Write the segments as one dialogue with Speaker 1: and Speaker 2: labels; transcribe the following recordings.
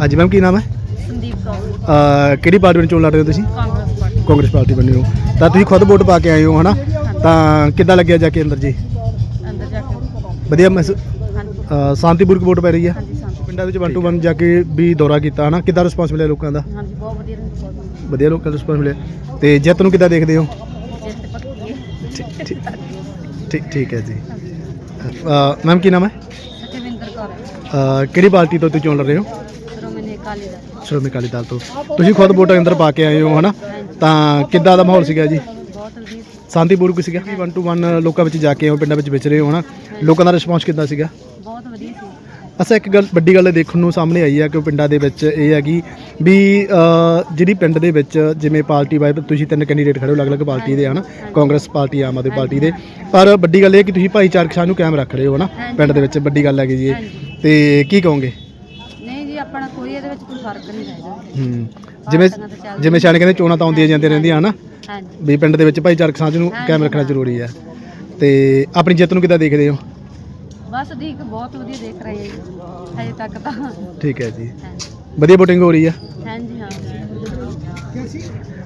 Speaker 1: ਹਾਂਜੀ ਮੈਮ ਕੀ ਨਾਮ ਹੈ?
Speaker 2: ਸੰਦੀਪ ਕੌਰ।
Speaker 1: ਅਹ ਕਿਹੜੀ ਪਾਰਟੀ ਨੂੰ ਚੋਣ ਲੜ ਰਹੇ ਹੋ ਤੁਸੀਂ?
Speaker 2: ਕਾਂਗਰਸ ਪਾਰਟੀ।
Speaker 1: ਕਾਂਗਰਸ ਪਾਰਟੀ ਹੋ ਤਾਂ ਤੁਸੀਂ ਖੁਦ ਵੋਟ ਪਾ ਕੇ ਆਏ ਹੋ ਹਨਾ? ਤਾਂ ਕਿੱਦਾਂ ਲੱਗਿਆ ਜਾ ਕੇ ਅੰਦਰ ਜੀ?
Speaker 2: ਅੰਦਰ ਜਾ ਕੇ।
Speaker 1: ਵਧੀਆ ਮਹਿਸੂ-
Speaker 2: ਹਾਂਜੀ।
Speaker 1: ਅਹ ਸ਼ਾਂਤੀਪੂਰਕ ਵੋਟ ਪੈ ਰਹੀ ਹੈ?
Speaker 2: ਹਾਂਜੀ
Speaker 1: ਪਿੰਡਾਂ ਵਿੱਚ ਵਨ ਟੂ ਵਨ ਜਾ ਕੇ ਵੀ ਦੌਰਾ ਕੀਤਾ ਹਨਾ? ਕਿੱਦਾਂ ਰਿਸਪਾਂਸ ਮਿਲਿਆ ਲੋਕਾਂ ਦਾ?
Speaker 2: ਹਾਂਜੀ ਬਹੁਤ ਵਧੀਆ ਰਹਿੰਦੀ ਬਹੁਤ ਵਧੀਆ।
Speaker 1: ਵਧੀਆ ਲੋਕਾਂ ਦਾ ਰਿਸਪਾਂਸ ਮਿਲਿਆ। ਤੇ ਜਿੱਤ ਨੂੰ ਕਿੱਦਾਂ ਦੇਖਦੇ ਹੋ?
Speaker 2: ਜਿੱਤ ਪੱਕੀ। ਹੈ
Speaker 1: ਠੀਕ- ਠੀਕ ਠੀਕ ਠੀਕ ਹੈ ਜੀ। ਮੈਮ ਕੀ ਨਾਮ ਹੈ?
Speaker 2: ਸਤਿਵਿੰਦਰ ਕੌਰ।
Speaker 1: ਅਹ ਕਿਹੜੀ ਪਾਰਟੀ ਤੋਂ ਤੁਸੀਂ ਚੋਣ ਲੜ ਰਹੇ ਹੋ?
Speaker 2: ਸ਼੍ਰੋਮਣੀ ਅਕਾਲੀ ਦਲ
Speaker 1: ਸ਼੍ਰੋਮਣੀ ਅਕਾਲੀ ਦਲ ਤੋਂ। ਤੁਸੀਂ ਖੁਦ ਵੋਟ ਅੰਦਰ ਪਾ ਕੇ ਆਏ ਹੋ ਹਨਾ? ਤਾਂ ਕਿੱਦਾਂ ਦਾ ਮਾਹੌਲ ਸੀਗਾ ਜੀ?
Speaker 2: ਬਹੁਤ ਵਧੀਆ
Speaker 1: ਸ਼ਾਂਤੀਪੂਰਕ ਸੀਗਾ? ਵੀ 1 ਟੂ 1 ਲੋਕਾਂ ਵਿੱਚ ਜਾ ਕੇ ਆਏ ਹੋ ਪਿੰਡਾਂ ਵਿੱਚ ਵਿਚ ਰਹੇ ਹੋ ਹਨਾ? ਲੋਕਾਂ ਦਾ ਰਿਸਪਾਂਸ ਕਿੱਦਾਂ ਸੀਗਾ?
Speaker 2: ਬਹੁਤ ਵਧੀਆ ਸੀ।
Speaker 1: ਅਸਾਂ ਇੱਕ ਗੱਲ ਵੱਡੀ ਗੱਲ ਦੇਖਣ ਨੂੰ ਸਾਹਮਣੇ ਆਈ ਹੈ ਕਿ ਪਿੰਡਾਂ ਦੇ ਵਿੱਚ ਇਹ ਹੈਗੀ ਵੀ ਜਿਹੜੀ ਪਿੰਡ ਦੇ ਵਿੱਚ ਜਿਵੇਂ ਪਾਰਟੀ ਵਾਈਜ਼ ਤੁਸੀਂ ਤਿੰਨ ਕੈਂਡੀਡੇਟ ਖੜੇ ਹੋ ਅਲੱਗ-ਅਲੱਗ ਪਾਰਟੀ ਦੇ ਹਨਾ? ਕਾਂਗਰਸ ਪਾਰਟੀ ਆਮ ਆਦਮੀ ਪਾਰਟੀ ਦੇ। ਪਰ ਵੱਡੀ ਗੱਲ ਇਹ ਕਿ ਤੁਸੀਂ ਭਾਈਚਾਰਕ ਸਾਂਝ ਨੂੰ ਕਾਇਮ ਰੱਖ ਰਹੇ ਹੋ ਹਨਾ? ਪਿੰਡ ਦੇ ਵਿੱਚ ਵੱਡੀ ਗੱਲ ਹੈਗੀ ਜੀ ਇਹ। ਤੇ ਕੀ ਕਹੋਗੇ
Speaker 2: ਨਹੀਂ ਜੀ ਆਪਣਾ ਕੋਈ ਇਹਦੇ ਵਿੱਚ ਕੋਈ ਫ਼ਰਕ ਨਹੀਂ ਹੈਗਾ
Speaker 1: ਹੂੰ। ਜਿਵੇਂ ਜਿਵੇਂ ਸਿਆਣੇ ਕਹਿੰਦੇ ਚੋਣਾਂ ਤਾਂ ਆਉਂਦੀਆਂ ਜਾਂਦੀਆਂ ਰਹਿੰਦੀਆਂ ਹਨਾ?
Speaker 2: ਹਾਂਜੀ।
Speaker 1: ਵੀ ਪਿੰਡ ਦੇ ਵਿੱਚ ਭਾਈਚਾਰਕ ਸਾਂਝ ਨੂੰ ਕਾਇਮ ਰੱਖਣਾ ਜ਼ਰੂਰੀ ਹੈ। ਤੇ ਆਪਣੀ ਜਿੱਤ ਨੂੰ ਕਿੱਦਾਂ ਦੇਖਦੇ ਹੋ?
Speaker 2: ਬਸ ਠੀਕ ਬਹੁਤ ਵਧੀਆ ਦੇਖ ਰਹੇ ਹਾਂ ਜੀ। ਹਜੇ ਤੱਕ ਤਾਂ।
Speaker 1: ਠੀਕ ਹੈ ਜੀ।
Speaker 2: ਹਾਂਜੀ।
Speaker 1: ਵਧੀਆ VOTING ਹੋ ਰਹੀ ਹੈ
Speaker 2: ਹਾਂਜੀ ਹਾਂ।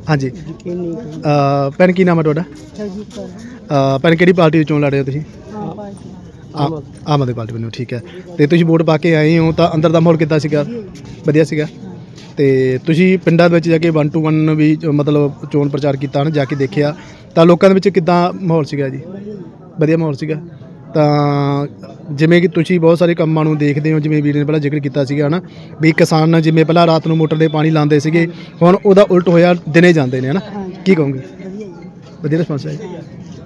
Speaker 1: ਹਾਂਜੀ। ਅਹ ਭੈਣ ਕੀ ਨਾਮ ਹੈ ਤੁਹਾਡਾ? ਭੈਣ ਕਿਹੜੀ ਪਾਰਟੀ ਤੋਂ ਚੋਣ ਲੜ ਰਹੇ ਹੋ ਤੁਸੀਂ? ਆਮ ਆਮ ਆਦਮੀ ਪਾਰਟੀ ਵੱਲੋਂ, ਠੀਕ ਹੈ। ਤੇ ਤੁਸੀਂ ਵੋਟ ਪਾ ਕੇ ਆਏ ਹੋ ਤਾਂ ਅੰਦਰ ਦਾ ਮਾਹੌਲ ਕਿੱਦਾਂ ਸੀਗਾ? ਵਧੀਆ ਸੀਗਾ। ਤੇ ਤੁਸੀਂ ਪਿੰਡਾਂ ਦੇ ਵਿੱਚ ਜਾ ਕੇ 1 ਟੂ 1 ਵੀ ਮਤਲਬ ਚੋਣ ਪ੍ਰਚਾਰ ਕੀਤਾ ਨਾ, ਜਾ ਕੇ ਦੇਖਿਆ, ਤਾਂ ਲੋਕਾਂ ਦੇ ਵਿੱਚ ਕਿੱਦਾਂ ਮਾਹੌਲ ਸੀਗਾ ਜੀ? ਵਧੀਆ ਮਾਹੌਲ ਸੀਗਾ। ਤਾਂ ਜਿਵੇਂ ਕਿ ਤੁਸੀਂ ਬਹੁਤ ਸਾਰੇ ਕੰਮਾਂ ਨੂੰ ਦੇਖਦੇ ਹੋ, ਜਿਵੇਂ ਵੀਰ ਨੇ ਪਹਿਲਾਂ ਜ਼ਿਕਰ ਕੀਤਾ ਸੀਗਾ, ਹਨਾ, ਵੀ ਕਿਸਾਨ ਜਿਵੇਂ ਪਹਿਲਾਂ ਰਾਤ ਨੂੰ ਮੋਟਰ ਦੇ ਪਾਣੀ ਲਾਉਂਦੇ ਸੀਗੇ, ਹੁਣ ਉਹਦਾ ਉਲਟ ਹੋਇਆ, ਦਿਨੇ ਜਾਂਦੇ ਨੇ, ਹਨਾ। ਕੀ ਕਹੋਗੇ?
Speaker 2: ਵਧੀਆ ਜੀ।
Speaker 1: ਵਧੀਆ ਰਿਸਪਾਂਸ ਹੈ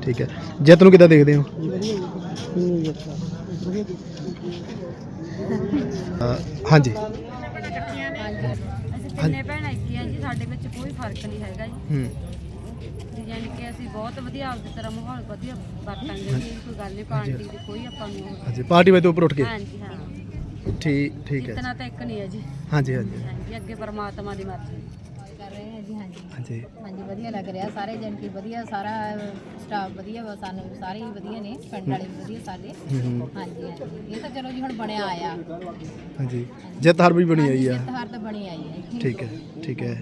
Speaker 1: ਠੀਕ ਹੈ। ਜੇ ਤੁਹਾਨੂੰ ਕਿੱਦਾਂ ਦੇਖਦੇ ਹੋ? ਹਾਂਜੀ।
Speaker 2: ਅਸੀਂ ਤਿੰਨੇ ਭੈਣਾਂ ਇੱਕ ਆ ਜੀ ਸਾਡੇ ਵਿੱਚ ਕੋਈ ਫ਼ਰਕ ਨਹੀਂ ਹੈਗਾ ਜੀ।
Speaker 1: ਹੂੰ।
Speaker 2: ਵੀ ਯਾਨੀ ਕਿ ਅਸੀਂ ਬਹੁਤ ਵਧੀਆ ਆਪਦੀ ਤਰ੍ਹਾਂ ਮਾਹੌਲ ਵਧੀਆ ਵਰਤਾਂਗੇ ਜੀ ਕੋਈ ਗੱਲ ਨਹੀਂ ਪਾਰਟੀ ਦੀ ਕੋਈ ਆਪਾਂ ਨੂੰ ਉਹ-
Speaker 1: ਹਾਂਜੀ ਪਾਰਟੀ ਵੇ ਤੋਂ ਉੱਪਰ ਉੱਠ ਕੇ।
Speaker 2: ਹਾਂਜੀ ਹਾਂ।
Speaker 1: ਠੀਕ ਠੀਕ ਹੈ।
Speaker 2: ਇਤਨਾ ਤਾਂ ਇੱਕ ਨਹੀਂ ਹੈ ਜੀ।
Speaker 1: ਹਾਂਜੀ ਹਾਂਜੀ।
Speaker 2: ਹਾਂਜੀ ਅੱਗੇ ਪਰਮਾਤਮਾ ਦੀ ਮਰਜ਼ੀ।
Speaker 3: ਕਰ ਰਹੇ ਹਾਂ ਜੀ ਹਾਂਜੀ।
Speaker 1: ਹਾਂਜੀ।
Speaker 3: ਹਾਂਜੀ ਵਧੀਆ ਲੱਗ ਰਿਹਾ। ਸਾਰੇ ਜਨਕੀ ਵਧੀਆ ਸਾਰਾ ਸਟਾਫ ਵਧੀਆ ਵਾ ਸਾਨੂੰ ਸਾਰੇ ਹੀ ਵਧੀਆ ਨੇ ਪਿੰਡ ਵਾਲੇ ਵੀ ਵਧੀਆ ਸਾਰੇ
Speaker 1: ਹੂੰ,
Speaker 3: ਹਾਂਜੀ ਹਾਂਜੀ। ਇਹ ਤਾਂ ਚਲੋ ਜੀ ਹੁਣ ਬਣਿਆ ਆਇਆ।
Speaker 1: ਹਾਂਜੀ। ਜਿੱਤ ਹਰ ਵੀ ਬਣੀ ਆਈ ਆ।
Speaker 3: ਤਿਉਹਾਰ ਤਾਂ ਬਣੀ ਆਈ ਹੈ।
Speaker 1: ਠੀਕ ਹੈ ਠੀਕ ਹੈ।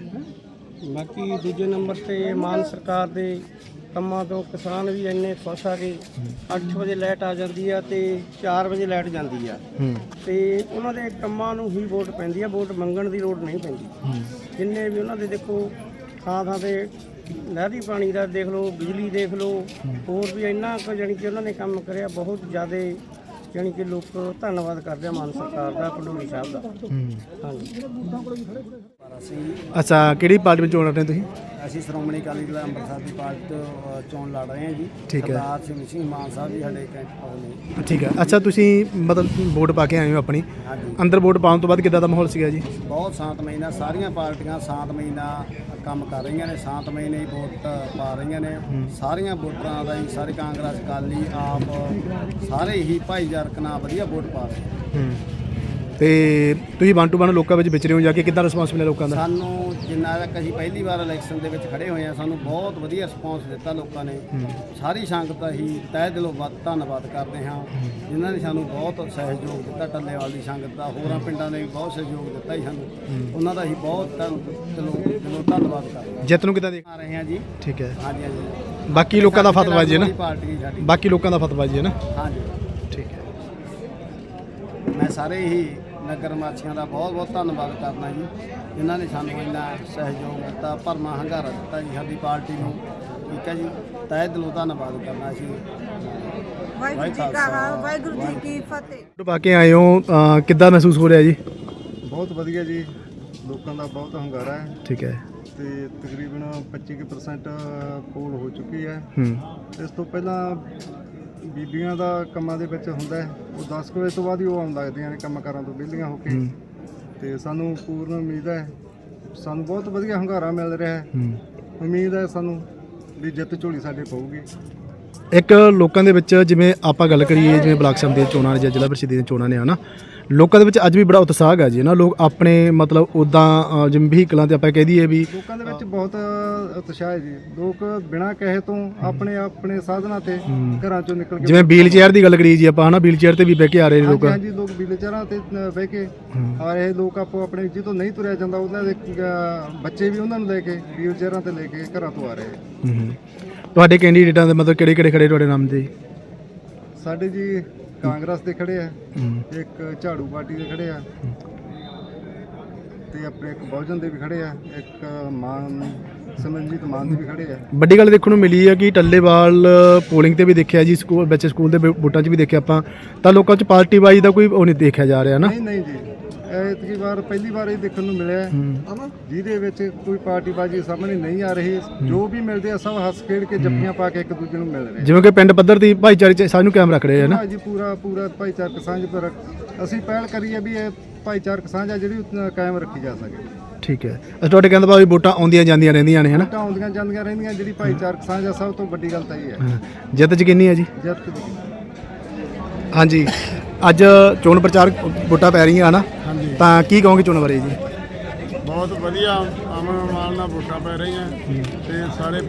Speaker 4: ਬਾਕੀ ਦੂਜੇ ਨੰਬਰ ਤੇ ਮਾਨ ਸਰਕਾਰ ਦੇ ਕੰਮਾਂ ਤੋਂ ਕਿਸਾਨ ਵੀ ਇੰਨੇ ਖੁਸ਼ ਆ ਕਿ 8 ਵਜੇ ਲਾਈਟ ਆ ਜਾਂਦੀ ਆ ਤੇ 4 ਵਜੇ ਲਾਈਟ ਜਾਂਦੀ ਆ। ਤੇ ਉਹਨਾਂ ਦੇ ਕੰਮਾਂ ਨੂੰ ਹੀ ਵੋਟ ਪੈਂਦੀ ਆ ਵੋਟ ਮੰਗਣ ਦੀ ਲੋੜ ਨਹੀਂ ਪੈਂਦੀ। ਜਿੰਨੇ ਵੀ ਉਹਨਾਂ ਦੇ ਦੇਖੋ ਥਾਂ ਥਾਂ ਤੇ ਨਹਿਰੀ ਪਾਣੀ ਦਾ ਦੇਖ ਲਓ ਬਿਜਲੀ ਦੇਖ ਲਓ ਹੋਰ ਵੀ ਇੰਨਾ ਕੁ ਜਾਣੀ ਕਿ ਉਹਨਾਂ ਨੇ ਕੰਮ ਕਰਿਆ ਬਹੁਤ ਜ਼ਿਆਦਾ ਜਾਣੀ ਕਿ ਲੋਕ ਧੰਨਵਾਦ ਕਰਦੇ ਆ ਮਾਨ ਸਰਕਾਰ ਦਾ ਪੰਡੂਰੀ ਸਾਹਿਬ ਦਾ। ਹਾਂਜੀ।
Speaker 1: ਅੱਛਾ ਕਿਹੜੀ ਪਾਰਟੀ ਵਿੱਚ ਚੋਣ ਲੜ ਰਹੇ ਹੋ ਤੁਸੀਂ?
Speaker 5: ਅਸੀਂ ਸ਼੍ਰੋਮਣੀ ਅਕਾਲੀ ਦਲ ਅੰਮ੍ਰਿਤਸਰ ਦੀ ਪਾਰਟੀ ਤੋਂ ਅ, ਚੋਣ ਲੜ ਰਹੇ ਹਾਂ ਜੀ।
Speaker 1: ਠੀਕ ਹੈ।
Speaker 5: ਸਰਦਾਰ ਸਿੰਘ ਸਿੰਘ ਮਾਨ ਸਾਹਿਬ ਜੀ ਸਾਡੇ ਕੈਂਡੀਡੇਟ ਨੇ।
Speaker 1: ਠੀਕ ਹੈ। ਅੱਛਾ ਤੁਸੀਂ ਮਤਲਬ ਵੋਟ ਪਾ ਕੇ ਆਏ ਹੋ ਆਪਣੀ।
Speaker 5: ਹਾਂਜੀ।
Speaker 1: ਅੰਦਰ ਵੋਟ ਪਾਉਣ ਤੋਂ ਬਾਅਦ ਕਿੱਦਾਂ ਦਾ ਮਾਹੌਲ ਸੀਗਾ ਜੀ?
Speaker 5: ਬਹੁਤ ਸ਼ਾਂਤਮਈ ਨਾਲ ਸਾਰੀਆਂ ਪਾਰਟੀਆਂ ਸ਼ਾਂਤਮਈ ਨਾਲ ਕੰਮ ਕਰ ਰਹੀਆਂ ਨੇ ਸ਼ਾਂਤਮਈ ਨਾਲ ਹੀ ਵੋਟ ਪਾ ਰਹੀਆਂ ਨੇ। ਸਾਰੀਆਂ ਵੋਟਰਾਂ ਦਾ ਹੀ ਸਾਰੇ ਕਾਂਗਰਸ ਅਕਾਲੀ ਆਪ ਸਾਰੇ ਹੀ ਭਾਈਚਾਰਕ ਨਾਲ ਵਧੀਆ ਵੋਟ ਪਾ ਰਹੇ ਨੇ।
Speaker 1: ਹੂੰ। ਤੇ ਤੁਸੀਂ 1 ਟੂ 1 ਲੋਕਾਂ ਵਿੱਚ ਵਿਚ ਰਹੇ ਹੋ ਜਾ ਕੇ ਕਿੱਦਾਂ ਰਿਸਪਾਂਸ ਮਿਲਿਆ ਲੋਕਾਂ ਦਾ?
Speaker 5: ਸਾਨੂੰ ਜਿੰਨਾ ਤੱਕ ਅਸੀਂ ਪਹਿਲੀ ਵਾਰ ਇਲੈਕਸ਼ਨ ਦੇ ਵਿੱਚ ਖੜੇ ਹੋਏ ਆ ਸਾਨੂੰ ਬਹੁਤ ਵਧੀਆ ਰਿਸਪੌਂਸ ਦਿੱਤਾ ਲੋਕਾਂ ਨੇ। ਸਾਰੀ ਸੰਗਤ ਦਾ ਹੀ ਤਹਿ ਦਿਲੋਂ ਵੱਧ ਧੰਨਵਾਦ ਕਰਦੇ ਹਾਂ। ਜਿਨ੍ਹਾਂ ਨੇ ਸਾਨੂੰ ਬਹੁਤ ਸਹਿਯੋਗ ਦਿੱਤਾ ਟੱਲੇਵਾਲ ਦੀ ਸੰਗਤ ਦਾ ਹੋਰਾਂ ਪਿੰਡਾਂ ਨੇ ਵੀ ਬਹੁਤ ਸਹਿਯੋਗ ਦਿੱਤਾ ਜੀ ਸਾਨੂੰ। ਉਹਨਾਂ ਦਾ ਹੀ ਬਹੁਤ ਦਿਲੋਂ ਦਿਲੋਂ ਧੰਨਵਾਦ ਕਰਦੇ ਹਾਂ।
Speaker 1: ਜਿੱਤ ਨੂੰ ਕਿੱਦਾਂ ਦੇਖ
Speaker 5: ਆ ਰਹੇ ਹਾਂ ਜੀ।
Speaker 1: ਠੀਕ ਹੈ।
Speaker 5: ਹਾਂਜੀ ਹਾਂਜੀ।
Speaker 1: ਬਾਕੀ ਲੋਕਾਂ ਦਾ ਫਤਵਾਜੀ ਹੈ ਨਾ?
Speaker 5: ਪਾਰਟੀ ਹੈ ਸਾਡੀ।
Speaker 1: ਬਾਕੀ ਲੋਕਾਂ ਦਾ ਫਤਵਾਜੀ ਹੈ ਨਾ?
Speaker 5: ਹਾਂਜੀ।
Speaker 1: ਠੀਕ ਹੈ।
Speaker 5: ਮੈਂ ਸਾਰੇ ਹੀ ਨਗਰ ਵਾਸੀਆਂ ਦਾ ਬਹੁਤ ਬਹੁਤ ਧੰਨਵਾਦ ਕਰਦਾ ਜੀ। ਜਿਨ੍ਹਾਂ ਨੇ ਸਾਨੂੰ ਇੰਨਾ ਸਹਿਯੋਗ ਦਿੱਤਾ ਭਰਮਾ ਹੰਗਾਰਾ ਦਿੱਤਾ ਜੀ ਸਾਡੀ ਪਾਰਟੀ ਨੂੰ। ਠੀਕ ਹੈ ਜੀ। ਤਹਿ ਦਿਲੋਂ ਧੰਨਵਾਦ ਕਰਨਾ ਵਾਹਿਗੁਰੂ ਜੀ ਕਾ ਵਾਹਿਗੁਰੂ ਜੀ ਕੀ
Speaker 1: ਵੋਟ ਪਾ ਕੇ ਆਏ ਹੋ ਅਹ ਕਿੱਦਾਂ ਮਹਿਸੂਸ ਹੋ ਰਿਹਾ ਜੀ?
Speaker 6: ਬਹੁਤ ਵਧੀਆ ਜੀ। ਲੋਕਾਂ ਦਾ ਬਹੁਤ ਹੰਗਾਰਾ ਹੈ।
Speaker 1: ਠੀਕ ਹੈ।
Speaker 6: ਤੇ ਤਕਰੀਬਨ 25% ਪੋਲ ਹੋ ਚੁੱਕੀ ਹੈ।
Speaker 1: ਹੂੰ।
Speaker 6: ਇਸ ਤੋਂ ਪਹਿਲਾਂ ਬੀਬੀਆਂ ਦਾ ਕੰਮਾਂ ਦੇ ਵਿੱਚ ਹੁੰਦਾ ਹੈ। ਉਹ 10 ਕੁ ਵਜੇ ਤੋਂ ਬਾਅਦ ਹੀ ਉਹ ਆਉਣ ਲੱਗਦੀਆਂ ਨੇ ਕੰਮ ਕਾਰਾਂ ਤੋਂ ਵਿਹਲੀਆਂ ਹੋ ਕੇ। ਤੇ ਸਾਨੂੰ ਪੂਰਨ ਉਮੀਦ ਹੈ ਸਾਨੂੰ ਬਹੁਤ ਵਧੀਆ ਹੰਗਾਰਾ ਮਿਲ ਰਿਹਾ ਹੈ। ਉਮੀਦ ਹੈ ਸਾਨੂੰ ਵੀ ਜਿੱਤ ਝੋਲੀ ਸਾਡੇ ਪਊਗੀ।
Speaker 1: ਇੱਕ ਲੋਕਾਂ ਦੇ ਵਿੱਚ ਜਿਵੇਂ ਆਪਾਂ ਗੱਲ ਕਰੀਏ ਜਿਵੇਂ ਬਲਾਕ ਸਮਿਤੀ ਦੀਆਂ ਚੋਣਾਂ ਜਾਂ ਜ਼ਿਲ੍ਹਾ ਪ੍ਰੀਸ਼ਦ ਦੀਆਂ ਚੋਣਾਂ ਨੇ ਹਨਾ? ਲੋਕਾਂ ਦੇ ਵਿੱਚ ਅੱਜ ਵੀ ਬੜਾ ਉਤਸ਼ਾਹ ਹੈ ਜੀ ਨਾ? ਲੋਕ ਆਪਣੇ ਮਤਲਬ ਉਦਾਂ ਜਿਵੇਂ ਵਹੀਕਲਾਂ ਤੇ ਆਪਾਂ ਕਹਿ ਦਈਏ ਵੀ
Speaker 6: ਲੋਕਾਂ ਦੇ ਵਿੱਚ ਬਹੁਤ ਉਤਸ਼ਾਹ ਹੈ ਜੀ। ਲੋਕ ਬਿਨਾਂ ਕਹੇ ਤੋਂ ਆਪਣੇ ਆਪਣੇ ਸਾਧਨਾਂ ਤੇ ਘਰਾਂ ਚੋਂ ਨਿਕਲ ਕੇ
Speaker 1: ਜਿਵੇਂ ਵੀਲ ਚੇਅਰ ਦੀ ਗੱਲ ਕਰੀ ਜੀ ਆਪਾਂ ਹਨਾ ਵੀਲ ਚੇਅਰ ਤੇ ਵੀ ਬਹਿ ਕੇ ਆ ਰਹੇ ਨੇ ਲੋਕ।
Speaker 6: ਹਾਂਜੀ ਲੋਕ ਵੀਲਚਾਰਾਂ ਤੇ ਅ, ਬਹਿ ਕੇ ਆ ਰਹੇ ਲੋਕ ਆਪੋ ਆਪਣੇ ਜਿੱਥੋਂ ਨਹੀਂ ਤੁਰਿਆ ਜਾਂਦਾ ਉਹਨਾਂ ਦੇ ਬੱਚੇ ਵੀ ਉਹਨਾਂ ਨੂੰ ਲੈ ਕੇ ਵੀਲਚਾਰਾਂ ਤੇ ਲੈ ਕੇ ਘਰਾਂ ਤੋਂ ਆ ਰਹੇ
Speaker 1: ਹੂੰ। ਤੁਹਾਡੇ ਕੈਂਡੀਡੇਟਾਂ ਦੇ ਮਤਲਬ ਕਿਹੜੇ ਕਿਹੜੇ ਖੜੇ ਤੁਹਾਡੇ ਨਾਮ ਦੇ?
Speaker 6: ਸਾਡੇ ਜੀ ਕਾਂਗਰਸ ਦੇ ਖੜੇ ਆ। ਇੱਕ ਝਾੜੂ ਪਾਰਟੀ ਦੇ ਖੜੇ ਆ ਤੇ ਆਪਣੇ ਇੱਕ ਬਹੁਜਨ ਦੇ ਵੀ ਖੜੇ ਆ ਇੱਕ ਮਾਨ ਸਿਮਰਨਜੀਤ ਮਾਨ ਦੇ ਵੀ ਖੜੇ ਆ।
Speaker 1: ਵੱਡੀ ਗੱਲ ਦੇਖਣ ਨੂੰ ਮਿਲੀ ਹੈ ਕਿ ਟੱਲੇਵਾਲ ਪੋਲਿੰਗ ਤੇ ਵੀ ਦੇਖਿਆ ਜੀ ਸਕੂਲ ਬੱਚੇ ਸਕੂਲ ਦੇ ਵੋਟਾਂ 'ਚ ਵੀ ਦੇਖਿਆ ਆਪਾਂ ਤਾਂ ਲੋਕਾਂ 'ਚ ਪਾਰਟੀ ਵਾਈ ਦਾ ਕੋਈ ਉਹ ਨਹੀਂ ਦੇਖਿਆ ਜਾ ਰਿਹਾ ਨਾ।
Speaker 6: ਨਹੀਂ ਨਹੀਂ ਜੀ। ਐਤਕੀ ਵਾਰ ਪਹਿਲੀ ਵਾਰ ਇਹ ਦੇਖਣ ਨੂੰ ਮਿਲਿਆ ਹੈ,
Speaker 1: ਹੂੰ।
Speaker 6: ਜਿਹਦੇ ਵਿੱਚ ਕੋਈ ਪਾਰਟੀਬਾਜ਼ੀ ਸਾਹਮਣੇ ਨਹੀਂ ਆ ਰਹੀ। ਜੋ ਵੀ ਮਿਲਦੇ ਆ ਸਭ ਹੱਸ ਖੇਡ ਕੇ ਜੱਫੀਆਂ ਪਾ ਕੇ ਇੱਕ ਦੂਜੇ ਨੂੰ ਮਿਲ ਰਹੇ
Speaker 1: ਜਿਵੇਂ ਕਿ ਪਿੰਡ ਪੱਧਰ ਦੀ ਭਾਈਚਾਰੇ 'ਚ ਸਾਨੂੰ ਕਾਇਮ ਰੱਖ ਰਹੇ ਹੈ ਨਾ?
Speaker 6: ਹਾਂ ਜੀ ਪੂਰਾ ਪੂਰਾ ਭਾਈਚਾਰਕ ਸਾਂਝ ਪਰ ਅਸੀਂ ਪਹਿਲ ਕਰੀ ਹੈ ਵੀ ਇਹ ਭਾਈਚਾਰਕ ਸਾਂਝ ਆ ਜਿਹੜੀ ਕਾਇਮ ਰੱਖੀ ਜਾ ਸਕੇ।
Speaker 1: ਠੀਕ ਹੈ। ਅਸੀਂ ਤੁਹਾਡੇ ਕਹਿੰਦੇ ਬਾਈ ਵੋਟਾਂ ਆਉਂਦੀਆਂ ਜਾਂਦੀਆਂ ਰਹਿੰਦੀਆਂ ਨੇ ਹਨਾ
Speaker 6: ਵੋਟਾਂ ਆਉਂਦੀਆਂ ਜਾਂਦੀਆਂ ਰਹਿੰਦੀਆਂ ਜਿਹੜੀ ਭਾਈਚਾਰਕ ਸਾਂਝ ਆ ਸਭ ਤੋਂ ਵੱਡੀ ਗੱਲ ਤਾਂ ਇਹ ਹੈ।
Speaker 1: ਹਾਂ। ਜਿੱਤ ਯਕੀਨੀ ਹੈ ਜੀ?
Speaker 6: ਜਿੱਤ
Speaker 1: ਹਾਂਜੀ। ਅੱਜ ਚੋਣ ਪ੍ਰਚਾਰ ਵੋਟਾਂ ਪੈ ਰਹੀਆਂ ਹਨਾ ਤਾਂ ਕੀ ਕਹੋਗੇ ਚੋਣ ਬਾਰੇ ਜੀ?
Speaker 7: ਬਹੁਤ ਵਧੀਆ ਅਮਨ ਮਾਲ ਨਾਲ ਵੋਟਾਂ ਪੈ ਰਹੀਆਂ। ਤੇ ਸਾਰੇ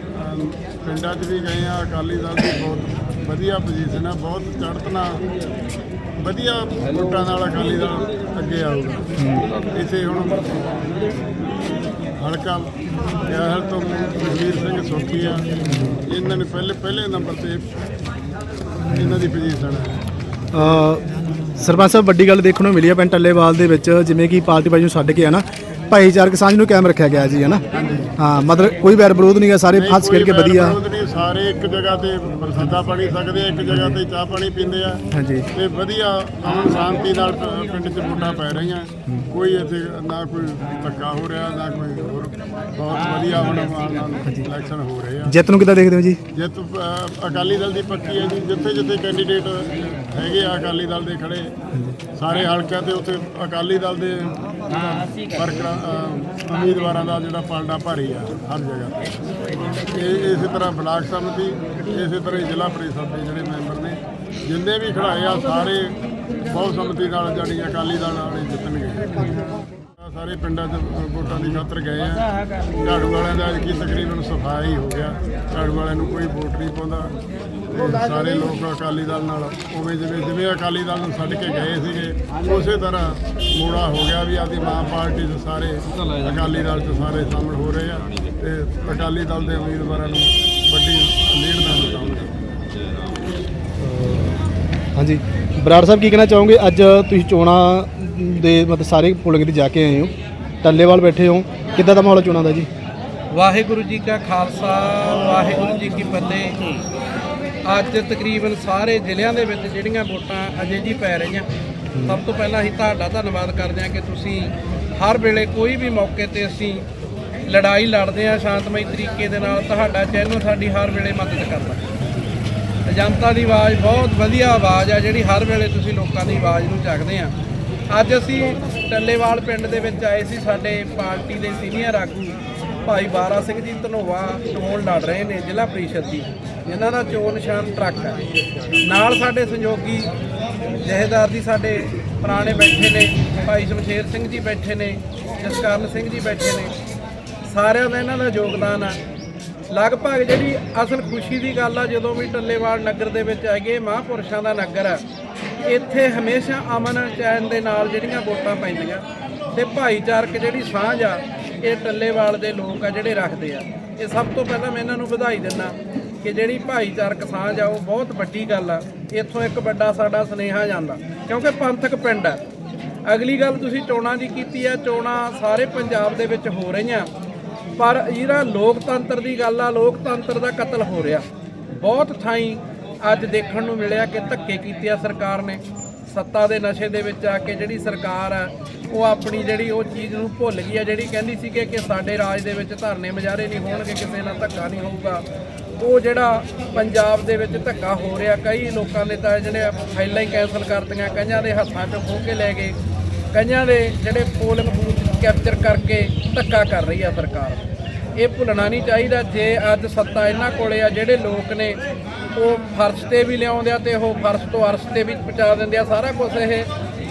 Speaker 7: ਪਿੰਡਾਂ 'ਚ ਵੀ ਗਏ ਆ ਅਕਾਲੀ ਦਲ ਦੀ ਬਹੁਤ ਵਧੀਆ ਪੋਜੀਸ਼ਨ ਆ ਬਹੁਤ ਚੜ੍ਹਤ ਨਾਲ ਵਧੀਆ ਵੋਟਾਂ ਨਾਲ ਅਕਾਲੀ ਦਲ ਅੱਗੇ ਆਊਗਾ। ਇੱਥੇ ਹੁਣ ਹਲਕਾ ਗਿਆਹਲ ਤੋਂ ਜਗਵੀਰ ਸਿੰਘ ਸੋਖੀ ਆ। ਇਹਨਾਂ ਨੇ ਪਹਿਲੇ ਪਹਿਲੇ ਨੰਬਰ ਤੇ ਇਹਨਾਂ ਦੀ ਪੋਜੀਸ਼ਨ ਹੈ
Speaker 1: ਅ, ਸਰਪੰਚ ਸਾਹਿਬ ਵੱਡੀ ਗੱਲ ਦੇਖਣ ਨੂੰ ਮਿਲੀ ਹੈ ਪਿੰਡ ਟੱਲੇਵਾਲ ਦੇ ਵਿੱਚ ਜਿਵੇਂ ਕਿ ਪਾਰਟੀ ਬਾਜੀ ਨੂੰ ਛੱਡ ਕੇ ਹਨਾ ਭਾਈਚਾਰਕ ਸਾਂਝ ਨੂੰ ਕਾਇਮ ਰੱਖਿਆ ਗਿਆ ਜੀ ਹਨਾ ਹਾਂ ਮਤਲਬ ਕੋਈ ਵੈਰ ਵਿਰੋਧ ਨਹੀਂ ਹੈ ਸਾਰੇ ਹੱਸ ਖੇਡ ਕੇ ਵਧੀਆ।
Speaker 7: ਵਿਰੋਧ ਨਹੀਂ, ਸਾਰੇ ਇੱਕ ਜਗ੍ਹਾ ਤੇ ਪ੍ਰਸਾਦਾ ਪਾਣੀ ਸਕਦੇ ਆ ਇੱਕ ਜਗ੍ਹਾ ਤੇ ਚਾਹ ਪਾਣੀ ਪੀਂਦੇ ਆ।
Speaker 1: ਹਾਂਜੀ।
Speaker 7: ਤੇ ਵਧੀਆ ਅਮਨ ਸ਼ਾਂਤੀ ਨਾਲ ਪ- ਪਿੰਡ 'ਚ ਵੋਟਾਂ ਪੈ ਰਹੀਆਂ। ਕੋਈ ਇੱਥੇ ਨਾ ਕੋਈ ਧੱਕਾ ਹੋ ਰਿਹਾ ਨਾ ਕੋਈ ਹੋਰ ਬਹੁਤ ਵਧੀਆ ਹੁਣ ਇਲੈਕਸ਼ਨ ਹੋ ਰਹੇ ਆ।
Speaker 1: ਜਿੱਤ ਨੂੰ ਕਿੱਦਾਂ ਦੇਖਦੇ ਹੋ ਜੀ?
Speaker 7: ਜਿੱਤ ਅ, ਅਕਾਲੀ ਦਲ ਦੀ ਪੱਕੀ ਹੈ ਜੀ। ਜਿੱਥੇ ਜਿੱਥੇ ਕੈਂਡੀਡੇਟ ਹੈਗੇ ਆ ਅਕਾਲੀ ਦਲ ਦੇ ਖੜੇ। ਸਾਰੇ ਹਲਕਿਆਂ ਤੇ ਉੱਥੇ ਅਕਾਲੀ ਦਲ ਦੇ ਵਰਕਰਾਂ ਅ, ਉਮੀਦਵਾਰਾਂ ਦਾ ਜਿਹੜਾ ਪਾਲਡਾ ਭਾਰੀ ਆ ਹਰ ਜਗ੍ਹਾ। ਤੇ ਇਹ ਇਸੇ ਤਰ੍ਹਾਂ ਬਲਾਕ ਸਮਿਤੀ ਇਸੇ ਤਰ੍ਹਾਂ ਹੀ ਜ਼ਿਲ੍ਹਾ ਪਰਿਸ਼ਦ ਦੇ ਜਿਹੜੇ ਮੈਂਬਰ ਨੇ ਜਿੰਨੇ ਵੀ ਖੜਾਏ ਆ ਸਾਰੇ ਬਹੁਤ ਸਮਿਤੀ ਨਾਲ ਜਾਣੀ ਅਕਾਲੀ ਦਲ ਨਾਲ ਹੀ ਜਿੱਤਣਗੇ। ਸਾਰੇ ਪਿੰਡਾਂ 'ਚ ਵੋਟਾਂ ਦੀ ਖਾਤਰ ਗਏ ਆ। ਝਾੜੂ ਵਾਲਿਆਂ ਦਾ ਕੀ ਤਕਰੀਬਨ ਸਫ਼ਾਈ ਹੋ ਗਿਆ। ਝਾੜੂ ਵਾਲਿਆਂ ਨੂੰ ਕੋਈ ਵੋਟ ਨਹੀਂ ਪਾਉਂਦਾ। ਸਾਰੇ ਲੋਕ ਅਕਾਲੀ ਦਲ ਨਾਲ ਉਵੇਂ ਜਿਵੇਂ ਜਿਵੇਂ ਅਕਾਲੀ ਦਲ ਨੂੰ ਛੱਡ ਕੇ ਗਏ ਸੀਗੇ, ਉਸੇ ਤਰ੍ਹਾਂ ਮੋੜਾ ਹੋ ਗਿਆ ਵੀ ਆਦੀ ਮਾਂ ਪਾਰਟੀ ਦੇ ਸਾਰੇ ਅਕਾਲੀ ਦਲ 'ਚ ਸਾਰੇ ਸ਼ਾਮਲ ਹੋ ਰਹੇ ਆ ਤੇ ਅਕਾਲੀ ਦਲ ਦੇ ਉਮੀਦਵਾਰਾਂ ਨੂੰ ਵੱਡੀ ਲੀਡ ਨਾਲ ਜਿਤਾਉਣਗੇ
Speaker 1: ਹਾਂਜੀ। ਬਰਾੜ ਸਾਹਿਬ ਕੀ ਕਹਿਣਾ ਚਾਹੋਗੇ? ਅੱਜ ਤੁਸੀਂ ਚੋਣਾਂ ਦੇ ਮਤਲਬ ਸਾਰੇ ਪੋਲਿੰਗ ਤੇ ਜਾ ਕੇ ਆਏ ਹੋ। ਟੱਲੇਵਾਲ ਬੈਠੇ ਹੋ। ਕਿੱਦਾਂ ਦਾ ਮਾਹੌਲ ਚੋਣਾਂ ਦਾ ਜੀ?
Speaker 8: ਵਾਹਿਗੁਰੂ ਜੀ ਕਾ ਖਾਲਸਾ, ਵਾਹਿਗੁਰੂ ਜੀ ਕੀ ਫਤਿਹ। ਅੱਜ ਤਕਰੀਬਨ ਸਾਰੇ ਜ਼ਿਲ੍ਹਿਆਂ ਦੇ ਵਿੱਚ ਜਿਹੜੀਆਂ ਵੋਟਾਂ ਅਜੇ ਜੀ ਪੈ ਰਹੀਆਂ। ਸਭ ਤੋਂ ਪਹਿਲਾਂ ਅਸੀਂ ਤੁਹਾਡਾ ਧੰਨਵਾਦ ਕਰਦੇ ਹਾਂ ਕਿ ਤੁਸੀਂ ਹਰ ਵੇਲੇ ਕੋਈ ਵੀ ਮੌਕੇ ਤੇ ਅਸੀਂ ਲੜਾਈ ਲੜਦੇ ਹਾਂ ਸ਼ਾਂਤਮਈ ਤਰੀਕੇ ਦੇ ਨਾਲ। ਤੁਹਾਡਾ ਚੈਨਲ ਸਾਡੀ ਹਰ ਵੇਲੇ ਮਦਦ ਕਰਦਾ। ਜਨਤਾ ਦੀ ਆਵਾਜ਼ ਬਹੁਤ ਵਧੀਆ ਆਵਾਜ਼ ਆ, ਜਿਹੜੀ ਹਰ ਵੇਲੇ ਤੁਸੀਂ ਲੋਕਾਂ ਦੀ ਆਵਾਜ਼ ਨੂੰ ਚੱਕਦੇ ਆ। ਅੱਜ ਅਸੀਂ ਟੱਲੇਵਾਲ ਪਿੰਡ ਦੇ ਵਿੱਚ ਆਏ ਸੀ, ਸਾਡੇ ਪਾਰਟੀ ਦੇ ਸੀਨੀਅਰ ਆਗੂ ਭਾਈ ਬਾਰਾ ਸਿੰਘ ਜੀ ਧਨੋਵਾ ਚੋਣ ਲੜ ਰਹੇ ਨੇ, ਜ਼ਿਲ੍ਹਾ ਪ੍ਰੀਸ਼ਦ ਦੀ ਜਿਨ੍ਹਾਂ ਦਾ ਚੋਣ ਨਿਸ਼ਾਨ ਟਰੱਕ ਹੈ ਨਾਲ ਸਾਡੇ ਸੰਯੋਗੀ ਜਹੇਦਾਰ ਜੀ ਸਾਡੇ ਪੁਰਾਣੇ ਬੈਠੇ ਨੇ, ਭਾਈ ਸ਼ਮਸ਼ੇਰ ਸਿੰਘ ਜੀ ਬੈਠੇ ਨੇ, ਜਸਕਰਨ ਸਿੰਘ ਜੀ ਬੈਠੇ ਨੇ। ਸਾਰਿਆਂ ਦਾ ਇਹਨਾਂ ਦਾ ਯੋਗਦਾਨ ਆ। ਲਗਭਗ ਜਿਹੜੀ ਅਸਲ ਖੁਸ਼ੀ ਦੀ ਗੱਲ ਆ, ਜਦੋਂ ਵੀ ਟੱਲੇਵਾਲ ਨਗਰ ਦੇ ਵਿੱਚ ਹੈਗੇ ਮਹਾਂਪੁਰਸ਼ਾਂ ਦਾ ਨਗਰ ਆ, ਇੱਥੇ ਹਮੇਸ਼ਾ ਅਮਨ ਚੈਨ ਦੇ ਨਾਲ ਜਿਹੜੀਆਂ ਵੋਟਾਂ ਪੈਂਦੀਆਂ ਤੇ ਭਾਈਚਾਰਕ ਜਿਹੜੀ ਸਾਂਝ ਆ, ਇਹ ਟੱਲੇਵਾਲ ਦੇ ਲੋਕ ਆ ਜਿਹੜੇ ਰੱਖਦੇ ਆ। ਇਹ ਸਭ ਤੋਂ ਪਹਿਲਾਂ ਮੈਂ ਇਹਨਾਂ ਨੂੰ ਵਧਾਈ ਦਿੰਦਾ ਕਿ ਜਿਹੜੀ ਭਾਈਚਾਰਕ ਸਾਂਝ ਆ, ਉਹ ਬਹੁਤ ਵੱਡੀ ਗੱਲ ਆ। ਇੱਥੋਂ ਇੱਕ ਵੱਡਾ ਸਾਡਾ ਸੁਨੇਹਾ ਜਾਂਦਾ, ਕਿਉਂਕਿ ਪੰਥਕ ਪਿੰਡ ਆ। ਅਗਲੀ ਗੱਲ ਤੁਸੀਂ ਚੋਣਾਂ ਦੀ ਕੀਤੀ ਆ, ਚੋਣਾਂ ਸਾਰੇ ਪੰਜਾਬ ਦੇ ਵਿੱਚ ਹੋ ਰਹੀਆਂ। ਪਰ ਜਿਹੜਾ ਲੋਕਤੰਤਰ ਦੀ ਗੱਲ ਆ, ਲੋਕਤੰਤਰ ਦਾ ਕਤਲ ਹੋ ਰਿਹਾ। ਬਹੁਤ ਥਾਈਂ ਅੱਜ ਦੇਖਣ ਨੂੰ ਮਿਲਿਆ ਕਿ ਧੱਕੇ ਕੀਤੇ ਆ ਸਰਕਾਰ ਨੇ। ਸੱਤਾ ਦੇ ਨਸ਼ੇ ਦੇ ਵਿੱਚ ਆ ਕੇ ਜਿਹੜੀ ਸਰਕਾਰ ਆ, ਉਹ ਆਪਣੀ ਜਿਹੜੀ ਉਹ ਚੀਜ਼ ਨੂੰ ਭੁੱਲ ਗਈ ਆ, ਜਿਹੜੀ ਕਹਿੰਦੀ ਸੀ ਕਿ ਸਾਡੇ ਰਾਜ ਦੇ ਵਿੱਚ ਧਰਨੇ ਮਜਾਰੇ ਨਹੀਂ ਹੋਣਗੇ, ਕਿਸੇ ਨਾਲ ਧੱਕਾ ਨਹੀਂ ਹੋਊਗਾ। ਉਹ ਜਿਹੜਾ ਪੰਜਾਬ ਦੇ ਵਿੱਚ ਧੱਕਾ ਹੋ ਰਿਹਾ, ਕਈ ਲੋਕਾਂ ਦੇ ਤਾਂ ਜਿਹੜੇ ਫਾਈਲਾਂ ਹੀ ਕੈਂਸਲ ਕਰਤੀਆਂ, ਕਈਆਂ ਦੇ ਹੱਥਾਂ 'ਚੋਂ ਖੋਹ ਕੇ ਲੈ ਗਏ। ਕਈਆਂ ਦੇ ਜਿਹੜੇ ਪੋਲਿੰਗ ਬੂਥ ਕੈਪਚਰ ਕਰਕੇ ਧੱਕਾ ਕਰ ਰਹੀ ਆ ਸਰਕਾਰ। ਇਹ ਭੁੱਲਣਾ ਨਹੀਂ ਚਾਹੀਦਾ ਜੇ ਅੱਜ ਸੱਤਾ ਇਹਨਾਂ ਕੋਲੇ ਆ ਜਿਹੜੇ ਲੋਕ ਨੇ, ਉਹ ਫਰਸ਼ ਤੇ ਵੀ ਲਿਆਉਂਦੇ ਆ ਤੇ ਉਹ ਫਰਸ਼ ਤੋਂ ਅਰਸ਼ ਤੇ ਵੀ ਪਹੁੰਚਾ ਦਿੰਦੇ ਆ। ਸਾਰਾ ਕੁਝ ਇਹ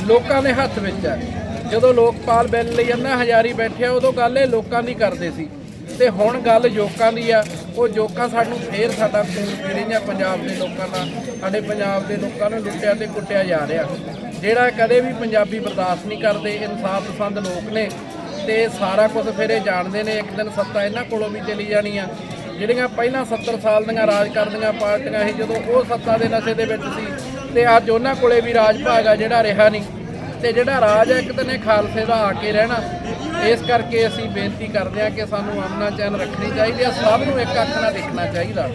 Speaker 8: ਲੋਕਾਂ ਦੇ ਹੱਥ ਵਿੱਚ ਆ। ਜਦੋਂ ਲੋਕਪਾਲ ਬਿੱਲ ਲਈ ਅੰਨਾ ਹਜ਼ਾਰੀ ਬੈਠਿਆ ਉਦੋਂ ਗੱਲ ਇਹ ਲੋਕਾਂ ਦੀ ਕਰਦੇ ਸੀ। ਤੇ ਹੁਣ ਗੱਲ ਯੋਕਾਂ ਦੀ ਆ। ਉਹ ਯੋਕਾਂ ਸਾਨੂੰ ਫੇਰ ਸਾਡਾ ਖੂਨ ਪੀ ਪੰਜਾਬ ਦੇ ਲੋਕਾਂ ਦਾ ਸਾਡੇ ਪੰਜਾਬ ਦੇ ਲੋਕਾਂ ਨੂੰ ਲੁੱਟਿਆ ਤੇ ਕੁੱਟਿਆ ਜਾ ਰਿਹਾ। ਜਿਹੜਾ ਕਦੇ ਵੀ ਪੰਜਾਬੀ ਬਰਦਾਸ਼ਤ ਨਹੀਂ ਕਰਦੇ, ਇਨਸਾਫ ਪਸੰਦ ਲੋਕ ਨੇ ਤੇ ਸਾਰਾ ਕੁਝ ਫਿਰ ਇਹ ਜਾਣਦੇ ਨੇ, ਇੱਕ ਦਿਨ ਸੱਤਾ ਇਹਨਾਂ ਕੋਲੋਂ ਵੀ ਚਲੀ ਜਾਣੀ ਆ। ਜਿਹੜੀਆਂ ਪਹਿਲਾਂ 70 ਸਾਲ ਦੀਆਂ ਰਾਜ ਕਰਦੀਆਂ ਪਾਰਟੀਆਂ ਸੀ, ਜਦੋਂ ਉਹ ਸੱਤਾ ਦੇ ਨਸ਼ੇ ਦੇ ਵਿੱਚ ਸੀ, ਤੇ ਅੱਜ ਉਹਨਾਂ ਕੋਲੇ ਵੀ ਰਾਜ ਭਾਗ ਆ ਜਿਹੜਾ ਰਿਹਾ ਨਹੀਂ। ਤੇ ਜਿਹੜਾ ਰਾਜ ਹੈ ਇੱਕ ਦਿਨ ਇਹ ਖਾਲਸੇ ਦਾ ਆ ਕੇ ਰਹਿਣਾ। ਇਸ ਕਰਕੇ ਅਸੀਂ ਬੇਨਤੀ ਕਰਦੇ ਹਾਂ ਕਿ ਸਾਨੂੰ ਅਮਨਾ ਚੈਨ ਰੱਖਣੀ ਚਾਹੀਦੀ ਹੈ ਸਭ ਨੂੰ ਇੱਕ ਅੱਖ ਨਾਲ ਦੇਖਣਾ ਚਾਹੀਦਾ।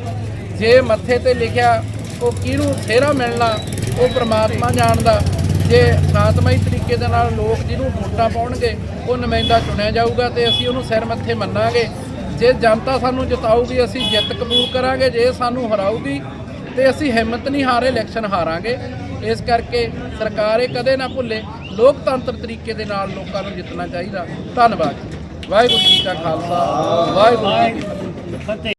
Speaker 8: ਜੇ ਮੱਥੇ ਤੇ ਲਿਖਿਆ ਉਹ ਕਿਹਨੂੰ ਸਿਹਰਾ ਮਿਲਣਾ, ਉਹ ਪ੍ਰਮਾਤਮਾ ਜਾਣਦਾ। ਜੇ ਸ਼ਾਂਤਮਈ ਤਰੀਕੇ ਦੇ ਨਾਲ ਲੋਕ ਜਿਹਨੂੰ ਵੋਟਾਂ ਪਾਉਣਗੇ, ਉਹ ਨੁਮਾਇੰਦਾ ਚੁਣਿਆ ਜਾਊਗਾ ਤੇ ਅਸੀਂ ਉਹਨੂੰ ਸਿਰ ਮੱਥੇ ਮੰਨਾਂਗੇ। ਜੇ ਜਨਤਾ ਸਾਨੂੰ ਜਿਤਾਊਗੀ, ਅਸੀਂ ਜਿੱਤ ਕਬੂਲ ਕਰਾਂਗੇ, ਜੇ ਸਾਨੂੰ ਹਰਾਊਗੀ, ਤੇ ਅਸੀਂ ਹਿੰਮਤ ਨਹੀਂ ਹਾਰੇ, ਇਲੈਕਸ਼ਨ ਹਾਰਾਂਗੇ। ਇਸ ਕਰਕੇ ਸਰਕਾਰ ਇਹ ਕਦੇ ਨਾ ਭੁੱਲੇ, ਲੋਕਤੰਤਰ ਤਰੀਕੇ ਦੇ ਨਾਲ ਲੋਕਾਂ ਨੂੰ ਜਿੱਤਣਾ ਚਾਹੀਦਾ। ਧੰਨਵਾਦ ਵਾਹਿਗੁਰੂ ਜੀ ਕਾ ਖਾਲਸਾ, ਵਾਹਿਗੁਰੂ ਜੀ ਕੀ ਫਤਿਹ।